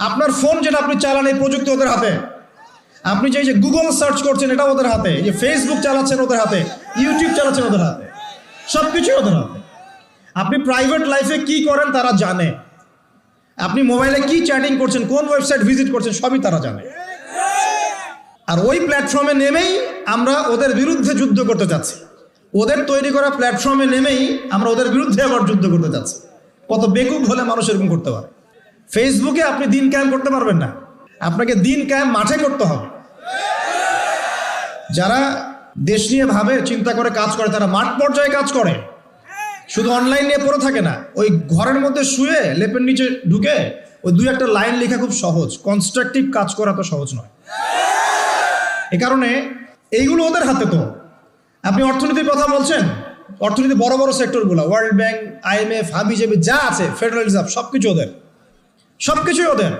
আপনার ফোন যেটা আপনি চালান এই প্রযুক্তি ওদের হাতে। আপনি যে গুগল সার্চ করছেন এটা ওদের হাতে। যে ফেসবুক চালাচ্ছেন ওদের হাতে। ইউটিউব চালাচ্ছেন ওদের হাতে। সব কিছুই ওদের হাতে। আপনি প্রাইভেট লাইফে কি করেন তারা জানে। আপনি মোবাইলে কি চ্যাটিং করছেন, কোন ওয়েবসাইট ভিজিট করছেন, সবই তারা জানে। আর ওই প্ল্যাটফর্মে নেমেই আমরা ওদের বিরুদ্ধে যুদ্ধ করতে চাচ্ছি ওদের তৈরি করা প্ল্যাটফর্মে নেমেই আমরা ওদের বিরুদ্ধে আবার যুদ্ধ করতে চাচ্ছি কত বেকুব হলে মানুষ এরকম করতে পারে। ফেসবুকে আপনি দিন কায়েম করতে পারবেন না। আপনাকে দিন কায়েম মাঠে করতে হবে। যারা দেশ নিয়ে ভাবে, চিন্তা করে, কাজ করে, তারা মাঠ পর্যায়ে কাজ করে। শুধু অনলাইন নিয়ে পড়ে থাকে না, ওই ঘরের মধ্যে শুয়ে, লেপের নিচে ঢুকে, ওই দুই একটা লাইন লেখা খুব সহজ। কনস্ট্রাকটিভ কাজ করা তো সহজ নয়। এ কারণে এইগুলো ওদের হাতে তো। আপনি অর্থনীতির কথা বলছেন, অর্থনীতি বড় বড় সেক্টরগুলো ওয়ার্ল্ড ব্যাংক আইএমএফ হাবিজেবি, যা আছে ফেডারেল রিজার্ভ সব কিছু ওদের। সব কিছুই ওদের।